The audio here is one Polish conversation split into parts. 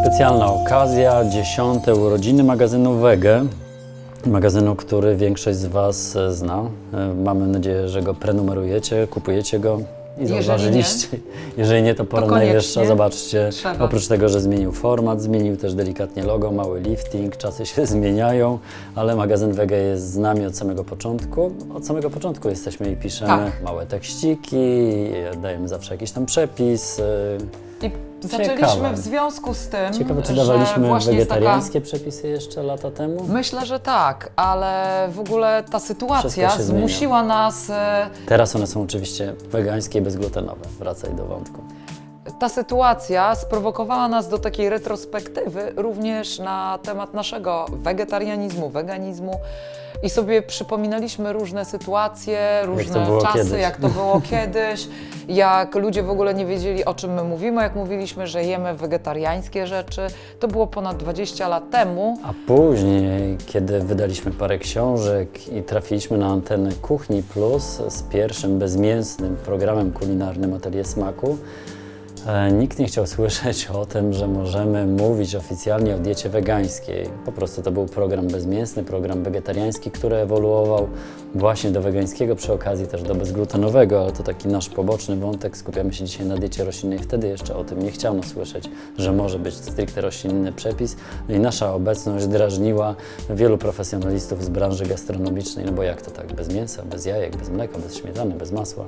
Specjalna okazja, dziesiąte urodziny magazynu Wege. Magazynu, który większość z Was e, zna. E, Mamy nadzieję, że go prenumerujecie, kupujecie go i Jeżeli zauważyliście. Jeżeli nie, to pora koniecznie najwyższa. Zobaczcie, trzeba. oprócz tego, że zmienił format, zmienił też delikatnie logo, mały lifting, czasy się zmieniają, ale magazyn Wege jest z nami od samego początku. Od samego początku jesteśmy i piszemy Tak. małe tekściki, dajemy zawsze jakiś tam przepis. I zaczęliśmy Ciekawe. w związku z tym, Ciekawe, czy że dawaliśmy właśnie jest taka... wegetariańskie przepisy jeszcze lata temu? Myślę, że tak, ale w ogóle ta sytuacja Wszystko się zmienia. zmusiła nas, e, Teraz one są oczywiście wegańskie i bezglutenowe. Wracaj do wątku. Ta sytuacja sprowokowała nas do takiej retrospektywy również na temat naszego wegetarianizmu, weganizmu i sobie przypominaliśmy różne sytuacje, różne czasy, kiedyś. jak to było kiedyś, jak ludzie w ogóle nie wiedzieli o czym my mówimy, jak mówiliśmy, że jemy wegetariańskie rzeczy. To było ponad 20 lat temu. A później, kiedy wydaliśmy parę książek i trafiliśmy na antenę Kuchni Plus z pierwszym bezmięsnym programem kulinarnym Atelier Smaku, nikt nie chciał słyszeć o tym, że możemy mówić oficjalnie o diecie wegańskiej. Po prostu to był program bezmięsny, program wegetariański, który ewoluował właśnie do wegańskiego, przy okazji też do bezglutenowego, ale to taki nasz poboczny wątek. Skupiamy się dzisiaj na diecie roślinnej. Wtedy jeszcze o tym nie chciano słyszeć, że może być stricte roślinny przepis. No i nasza obecność drażniła wielu profesjonalistów z branży gastronomicznej, no bo jak to tak, bez mięsa, bez jajek, bez mleka, bez śmietany, bez masła.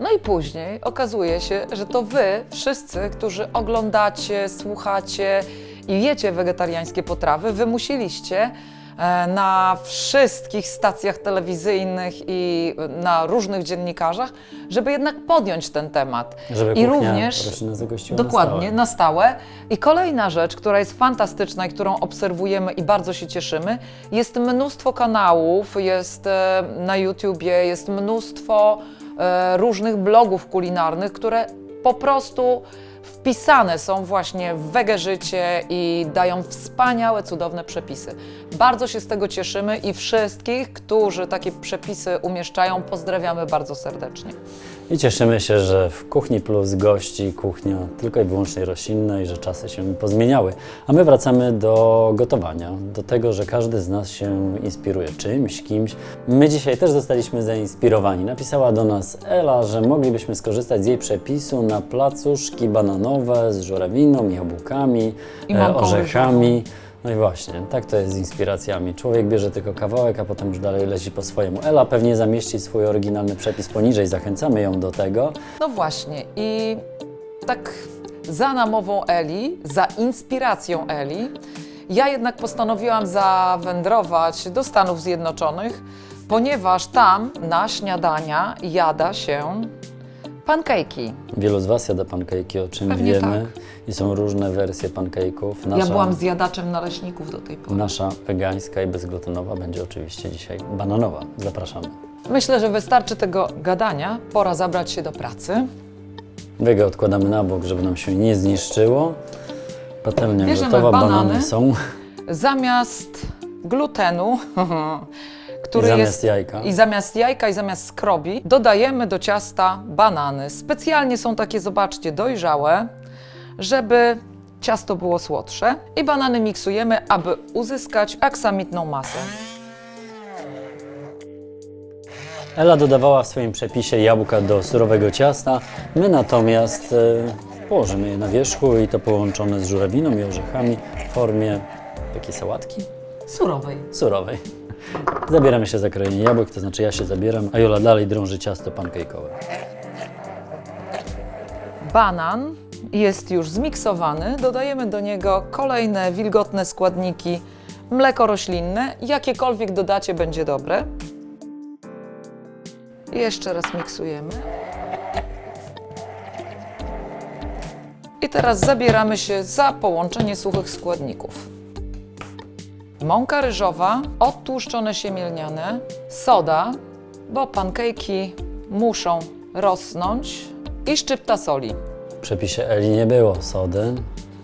No i później okazuje się, że to wy, wszyscy, którzy oglądacie, słuchacie i jecie wegetariańskie potrawy, wymusiliście e, na wszystkich stacjach telewizyjnych i na różnych dziennikarzach, żeby jednak podjąć ten temat. Żeby I również zagościła na Dokładnie, stałe. na stałe. I kolejna rzecz, która jest fantastyczna i którą obserwujemy i bardzo się cieszymy, jest mnóstwo kanałów, jest e, na YouTubie, jest mnóstwo e, różnych blogów kulinarnych, które po prostu wpisane są właśnie w wege życie i dają wspaniałe, cudowne przepisy. Bardzo się z tego cieszymy i wszystkich, którzy takie przepisy umieszczają, pozdrawiamy bardzo serdecznie. I cieszymy się, że w Kuchni Plus gości kuchnia tylko i wyłącznie roślinna i że czasy się pozmieniały. A my wracamy do gotowania, do tego, że każdy z nas się inspiruje czymś, kimś. My dzisiaj też zostaliśmy zainspirowani. Napisała do nas Ela, że moglibyśmy skorzystać z jej przepisu na placuszki bananowe z żurawiną, jabłkami, I e, mąką orzechami. No i właśnie, tak to jest z inspiracjami. Człowiek bierze tylko kawałek, a potem już dalej leci po swojemu. Ela pewnie zamieści swój oryginalny przepis poniżej, zachęcamy ją do tego. No właśnie i tak za namową Eli, za inspiracją Eli, ja jednak postanowiłam zawędrować do Stanów Zjednoczonych, ponieważ tam na śniadania jada się pancake'i. Wielu z Was jada pancake'i, o czym Pewnie wiemy. tak. I są różne wersje pancake'ów. Ja Nasza, byłam zjadaczem naleśników do tej pory. nasza wegańska i bezglutenowa będzie oczywiście dzisiaj bananowa. Zapraszamy. Myślę, że wystarczy tego gadania, pora zabrać się do pracy. Wege odkładamy na bok, żeby nam się nie zniszczyło. Patelnia Bierzemy gotowa, banany. banany są. Zamiast glutenu, który I zamiast jest jajka. I zamiast jajka i zamiast skrobi dodajemy do ciasta banany. Specjalnie są takie, zobaczcie, dojrzałe, żeby ciasto było słodsze. I banany miksujemy, aby uzyskać aksamitną masę. Ela dodawała w swoim przepisie jabłka do surowego ciasta. My natomiast e, położymy je na wierzchu i to połączone z żurawiną i orzechami w formie takiej sałatki Surowej. surowej. Zabieramy się za krojenie jabłek, to znaczy ja się zabieram, a Jola dalej drąży ciasto pancake'owe. Banan jest już zmiksowany. Dodajemy do niego kolejne wilgotne składniki. Mleko roślinne, jakiekolwiek dodacie, będzie dobre. Jeszcze raz miksujemy. I teraz zabieramy się za połączenie suchych składników. Mąka ryżowa, odtłuszczone siemię lniane, soda, bo pancake'i muszą rosnąć i szczypta soli. Przepisie Eli nie było sody.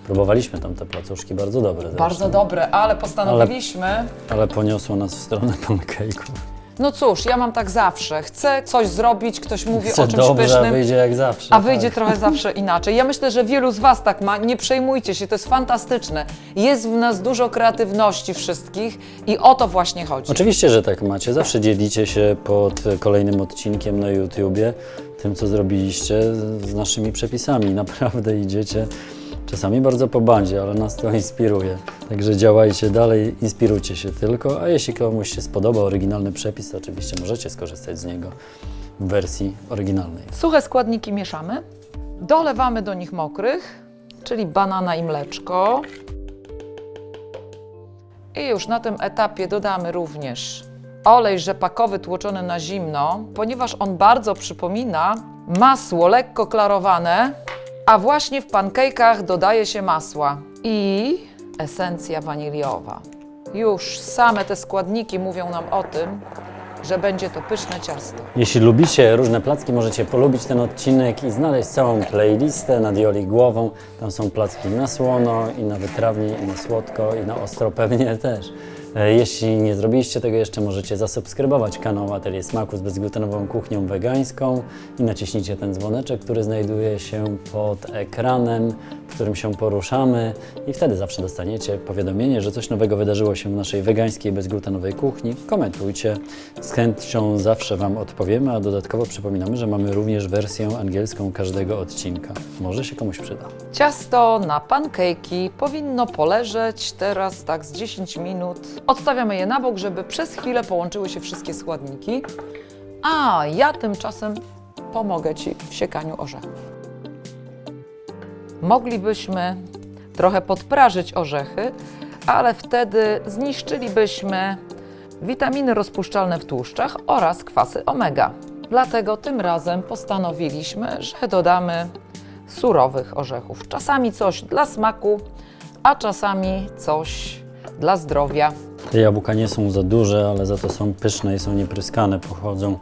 Próbowaliśmy tam te placuszki, bardzo dobre zresztą. Bardzo dobre, ale postanowiliśmy, Ale poniosło nas w stronę pancake'ów. No cóż, ja mam tak zawsze. Chcę coś zrobić, ktoś mówi Chcę o czymś dobrze, a pysznym. wyjdzie jak zawsze. A wyjdzie tak. trochę zawsze inaczej. Ja myślę, że wielu z Was tak ma. Nie przejmujcie się, to jest fantastyczne. Jest w nas dużo kreatywności wszystkich i o to właśnie chodzi. Oczywiście, że tak macie. Zawsze dzielicie się pod kolejnym odcinkiem na YouTubie tym, co zrobiliście z naszymi przepisami. Naprawdę idziecie czasami bardzo po bandzie, ale nas to inspiruje. Także działajcie dalej, inspirujcie się tylko, a jeśli komuś się spodoba oryginalny przepis, to oczywiście możecie skorzystać z niego w wersji oryginalnej. Suche składniki mieszamy. Dolewamy do nich mokrych, czyli banana i mleczko. I już na tym etapie dodamy również olej rzepakowy tłoczony na zimno, ponieważ on bardzo przypomina masło lekko klarowane, a właśnie w pancake'ach dodaje się masła i esencja waniliowa. Już same te składniki mówią nam o tym, że będzie to pyszne ciasto. Jeśli lubicie różne placki, możecie polubić ten odcinek i znaleźć całą playlistę nad Joli głową. Tam są placki na słono i na wytrawnie, i na słodko, i na ostro pewnie też. E, Jeśli nie zrobiliście tego jeszcze, możecie zasubskrybować kanał Atelier Smaku z bezglutenową kuchnią wegańską i naciśnijcie ten dzwoneczek, który znajduje się pod ekranem, w którym się poruszamy i wtedy zawsze dostaniecie powiadomienie, że coś nowego wydarzyło się w naszej wegańskiej, bezglutenowej kuchni. Komentujcie, z chęcią zawsze Wam odpowiemy, a dodatkowo przypominamy, że mamy również wersję angielską każdego odcinka. Może się komuś przyda. Ciasto na pancake'i powinno poleżeć teraz tak z 10 minut. Odstawiamy je na bok, żeby przez chwilę połączyły się wszystkie składniki. A ja tymczasem pomogę Ci w siekaniu orzechów. Moglibyśmy trochę podprażyć orzechy, ale wtedy zniszczylibyśmy witaminy rozpuszczalne w tłuszczach oraz kwasy omega. Dlatego tym razem postanowiliśmy, że dodamy surowych orzechów. Czasami coś dla smaku, a czasami coś dla zdrowia. Te jabłka nie są za duże, ale za to są pyszne i są niepryskane. Pochodzą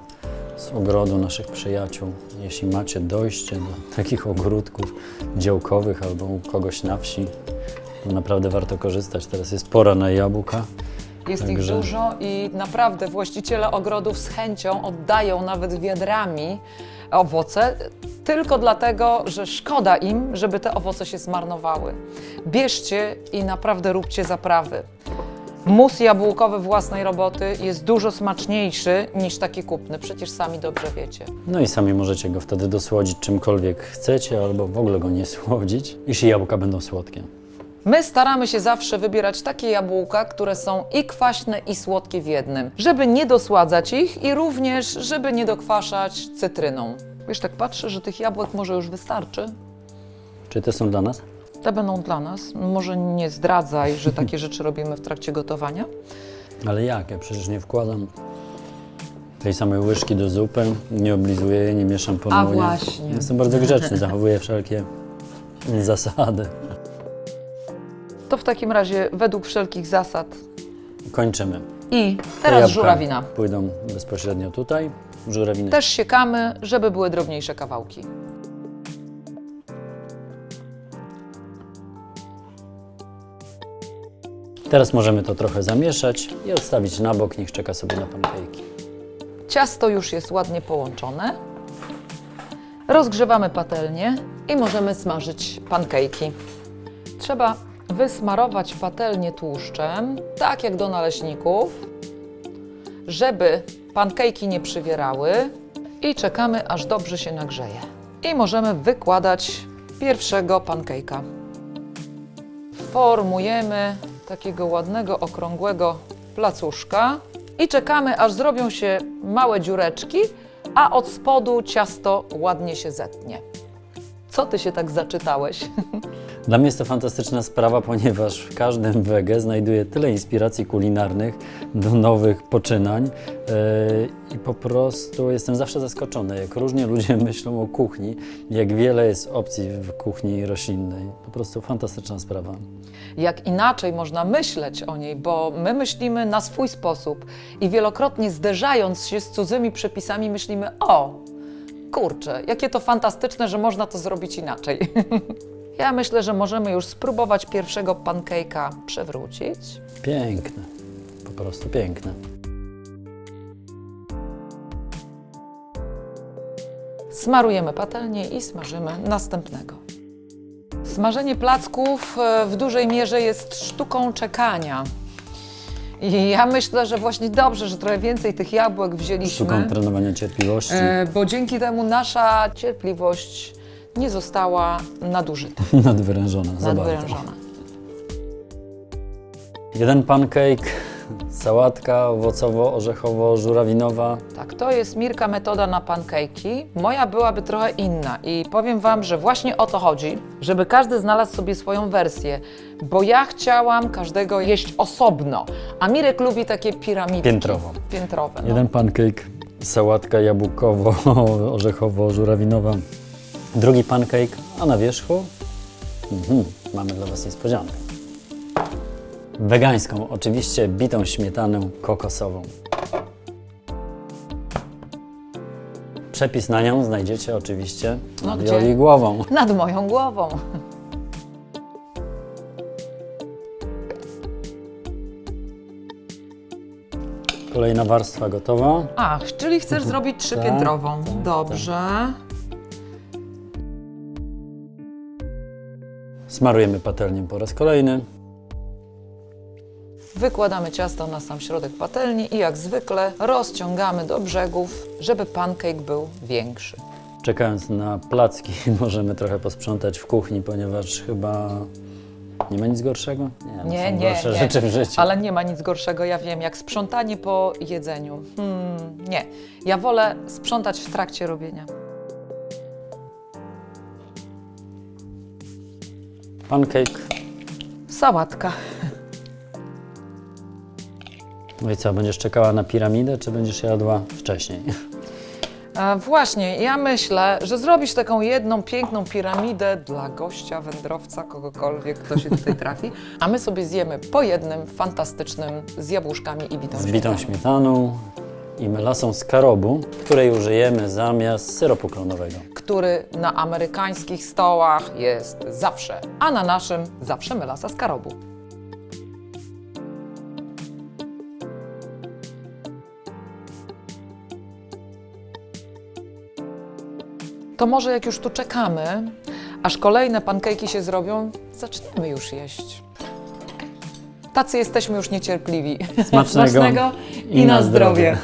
z ogrodu naszych przyjaciół. Jeśli macie dojście do takich ogródków działkowych albo u kogoś na wsi, to naprawdę warto korzystać. Teraz jest pora na jabłka. Jest ich Także- dużo i naprawdę właściciele ogrodów z chęcią oddają nawet wiadrami owoce, tylko dlatego, że szkoda im, żeby te owoce się zmarnowały. Bierzcie i naprawdę róbcie zaprawy. Mus jabłkowy własnej roboty jest dużo smaczniejszy niż taki kupny, przecież sami dobrze wiecie. No i sami możecie go wtedy dosłodzić czymkolwiek chcecie, albo w ogóle go nie słodzić, jeśli jabłka będą słodkie. My staramy się zawsze wybierać takie jabłka, które są i kwaśne, i słodkie w jednym, żeby nie dosładzać ich i również, żeby nie dokwaszać cytryną. Wiesz, tak patrzę, że tych jabłek może już wystarczy. Czy te są dla nas? Te będą dla nas. Może nie zdradzaj, że takie rzeczy robimy w trakcie gotowania. Ale jak? Ja przecież nie wkładam tej samej łyżki do zupy, nie oblizuję jej, nie mieszam ponownie. właśnie. Jestem bardzo grzeczny, zachowuję wszelkie zasady. To w takim razie według wszelkich zasad. Kończymy. I Te teraz jabłka żurawina. Pójdą bezpośrednio tutaj. Żurawiny Też siekamy, żeby były drobniejsze kawałki. Teraz możemy to trochę zamieszać i odstawić na bok, niech czeka sobie na pankejki. Ciasto już jest ładnie połączone. Rozgrzewamy patelnię i możemy smażyć pankejki. Trzeba wysmarować patelnię tłuszczem, tak jak do naleśników, żeby pankejki nie przywierały i czekamy aż dobrze się nagrzeje. I możemy wykładać pierwszego pankejka. Formujemy takiego ładnego, okrągłego placuszka i czekamy, aż zrobią się małe dziureczki, a od spodu ciasto ładnie się zetnie. Co ty się tak zaczytałeś? Dla mnie jest to fantastyczna sprawa, ponieważ w każdym wege znajduję tyle inspiracji kulinarnych do nowych poczynań yy, i po prostu jestem zawsze zaskoczony, jak różnie ludzie myślą o kuchni, jak wiele jest opcji w kuchni roślinnej. Po prostu fantastyczna sprawa. Jak inaczej można myśleć o niej, bo my myślimy na swój sposób i wielokrotnie zderzając się z cudzymi przepisami, myślimy: O, kurczę, jakie to fantastyczne, że można to zrobić inaczej. Ja myślę, że możemy już spróbować pierwszego pancake'a przewrócić. Piękne, po prostu piękne. Smarujemy patelnię i smażymy następnego. Smażenie placków e, w dużej mierze jest sztuką czekania. I ja myślę, że właśnie dobrze, że trochę więcej tych jabłek wzięliśmy. Sztuką trenowania cierpliwości. E, bo dzięki temu nasza cierpliwość nie została nadużyta, Nadwyrężona. nadwyrężona. Jeden pancake, sałatka owocowo-orzechowo-żurawinowa. Tak, to jest Mirka metoda na pancake'i. Moja byłaby trochę inna i powiem Wam, że właśnie o to chodzi, żeby każdy znalazł sobie swoją wersję, bo ja chciałam każdego jeść osobno, a Mirek lubi takie piramidy. Piętrowo. Piętrowe. No. Jeden pancake, sałatka jabłkowo-orzechowo-żurawinowa. Drugi pancake, a na wierzchu mhm, mamy dla Was niespodziankę. Wegańską, oczywiście bitą śmietanę kokosową. Przepis na nią znajdziecie oczywiście No nad? Joli głową. Nad moją głową. Kolejna warstwa gotowa. Ach, czyli chcesz zrobić trzypiętrową. tak, Dobrze. Smarujemy patelnią po raz kolejny. Wykładamy ciasto na sam środek patelni i jak zwykle rozciągamy do brzegów, żeby pancake był większy. Czekając na placki, możemy trochę posprzątać w kuchni, ponieważ chyba nie ma nic gorszego. Nie, no Nie, są nie, gorsze nie. rzeczy w życiu. Ale nie ma nic gorszego, ja wiem, jak sprzątanie po jedzeniu. Hmm, nie, ja wolę sprzątać w trakcie robienia. Pancake. Sałatka. No i co, będziesz czekała na piramidę, czy będziesz jadła wcześniej? E, właśnie, ja myślę, że zrobisz taką jedną piękną piramidę dla gościa, wędrowca, kogokolwiek, kto się tutaj trafi, a my sobie zjemy po jednym fantastycznym z jabłuszkami i bitą Z bitą śmietaną. I melasą z karobu, której użyjemy zamiast syropu klonowego. który na amerykańskich stołach jest zawsze, a na naszym zawsze melasa z karobu. To może jak już tu czekamy, aż kolejne pankejki się zrobią, zaczniemy już jeść. Tacy jesteśmy już niecierpliwi. Smacznego i na zdrowie.